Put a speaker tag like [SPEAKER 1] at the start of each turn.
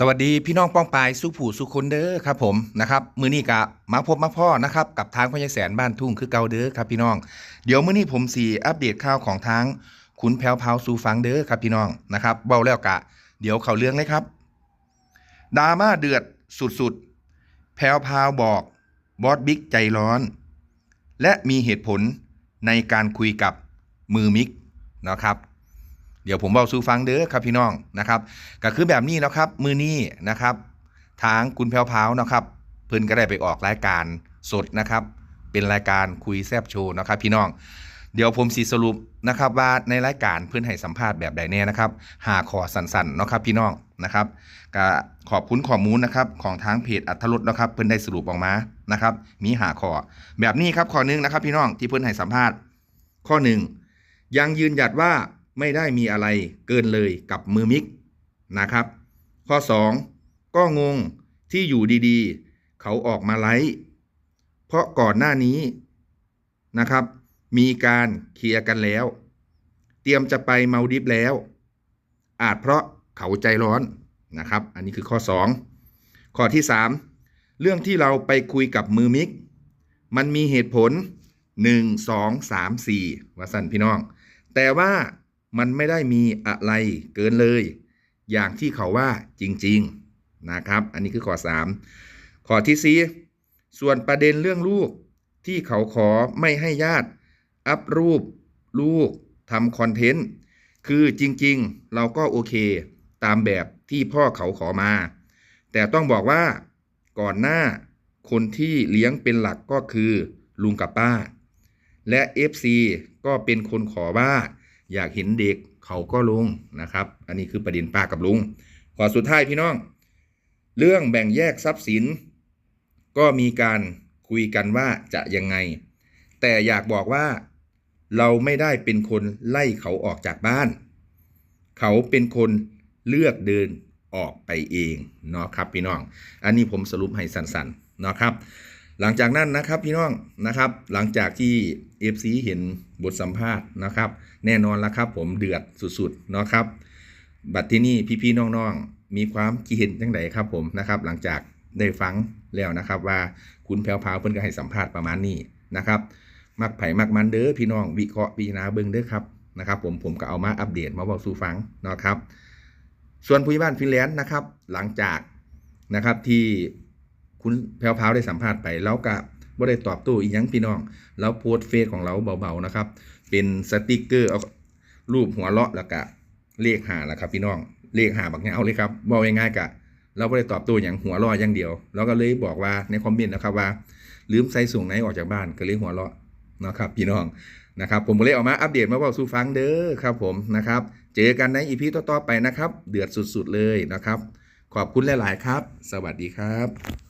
[SPEAKER 1] สวัสดีพี่น้องป้องปายสุผู้สุคนเด้อครับผมนะครับมื้อนี้กะมาพบมาพ่อนะครับกับทางพญาแสนบ้านทุ่งคือเกาเด้อครับพี่น้อง เดี๋ยวมื้อนี้ผมสีอัปเดตข่าวของทางขุนแผวเผาสูฟังเด้อครับพี่น้องนะครับเบาแล้วกะ เดี๋ยวเข้าเรื่องเลยครับดราม่าเดือดสุดๆแผวพาวบอกบอสบิ๊กใจร้อน และมีเหตุผลในการคุยกับมือมิกนะครับ เดี๋ยวผมเบาสู่ฟังเด้อครับพี่น้องนะครับก็คือแบบนี้นะครับมือนี้นะครับ ทางคุณแพรวพาวนะครับเพิ่นก็ได้ไปออกรายการสดนะครับ เป็นรายการคุยแซบโชว์นะครับพี่น้องเดี๋ยวผมสีสรุปนะครับว่าในรายการเพื่อนให้สัมภาษณ์แบบใดแน่นะครับ หาขอสั้นๆนะครับพี่น้องนะครับก็ขอบคุณข้อมูลนะครับของทางเพจอัธรสนะครับ เพื่อนได้สรุปออกมานะครับ มีหาขอแบบนี้ครับข้อหนึงนะครับ พี่น้องที่เพื่อนให้สัมภาษณ์ ข้อหนึ่งยังยืนหยัดว่า ไม่ได้มีอะไรเกินเลยกับมือมิกนะครับ ข้อ 2 ก็งงที่อยู่ดีๆ เขาออกมาไลฟ์เพราะก่อนหน้านี้นะครับ มีการเคลียร์กันแล้ว เตรียมจะไปเมาดิฟแล้ว อาจเพราะเขาใจร้อนนะครับ อันนี้คือข้อ 2 ข้อที่ 3 เรื่องที่เราไปคุยกับมือมิก มันมีเหตุผล 1 2 3 4ว่าสั่นพี่น้อง แต่ว่า มันไม่ได้มีอะไรเกินเลย อย่างที่เขาว่าจริงๆนะครับ อันนี้คือข้อ 3 ข้อที่4ส่วนประเด็นเรื่องลูกที่เขาขอไม่ให้ญาติ อัพรูปลูกทำคอนเทนต์คือจริงๆ เราก็โอเคตามแบบที่พ่อเขาขอมา แต่ต้องบอกว่าก่อนหน้าคนที่เลี้ยงเป็นหลักก็คือลุงกับป้า และ FC ก็เป็นคนขอว่า อยากเห็นเด็กเขาก็ลงนะครับ อันนี้คือประเด็นป้ากับลุงข้อสุดท้ายพี่น้อง เรื่องแบ่งแยกทรัพย์สิน ก็มีการคุยกันว่าจะยังไง แต่อยากบอกว่าเราไม่ได้เป็นคนไล่เขาออกจากบ้าน เขาเป็นคนเลือกเดินออกไปเองเนาะครับพี่น้อง อันนี้ผมสรุปให้สั้นๆเนาะครับ หลังจากนั้นนะครับพี่น้องนะครับ หลังจากที่ FC เห็นบทสัมภาษณ์นะครับ แน่นอนแล้วครับ ผมเดือดสุดๆเนาะครับ บัดที่นี่พี่ๆน้องๆมีความคิดเห็นจังไดครับผมนะครับ หลังจากได้ฟังแล้วนะครับ ว่าคุณแพรวพราวเพิ่นก็ให้สัมภาษณ์ประมาณนี้นะครับ มักไผ่มักมันเด้อพี่น้องวิเคราะห์พิจารณาเบิ่งเด้อครับนะครับผมผมก็เอามาอัปเดตมาบอกสู่ฟังนะครับ ส่วนผู้ใหญ่บ้านฟินแลนด์นะครับ หลังจากนะครับที่ คุณแพรวพาวได้สัมภาษณ์ไปแล้วก็บ่ได้ตอบโต้อีหยังพี่น้อง แล้วโพสต์เฟซของเราเบาๆนะครับ เป็นสติกเกอร์เอารูปหัวเราะแล้วก็เลขหาแล้วครับ พี่น้องเลขหาบักเงาเลยครับบอกง่ายๆกะเราไม่ได้ตอบโต้อย่างหัวเราะอย่างเดียว เราก็เลยบอกว่าในคอมเมนต์นะครับว่า ลืมใส่สูงไหนออกจากบ้านก็เลยหัวเราะเนาะครับพี่น้องนะครับ ผมก็เลยออกมาอัปเดตมาบอกสู่ฟังเด้อครับผมนะครับ เจอกันในอีพีต่อๆไปนะครับ เดือดสุดๆเลยนะครับ ขอบคุณหลาย ๆ ครับ สวัสดีครับ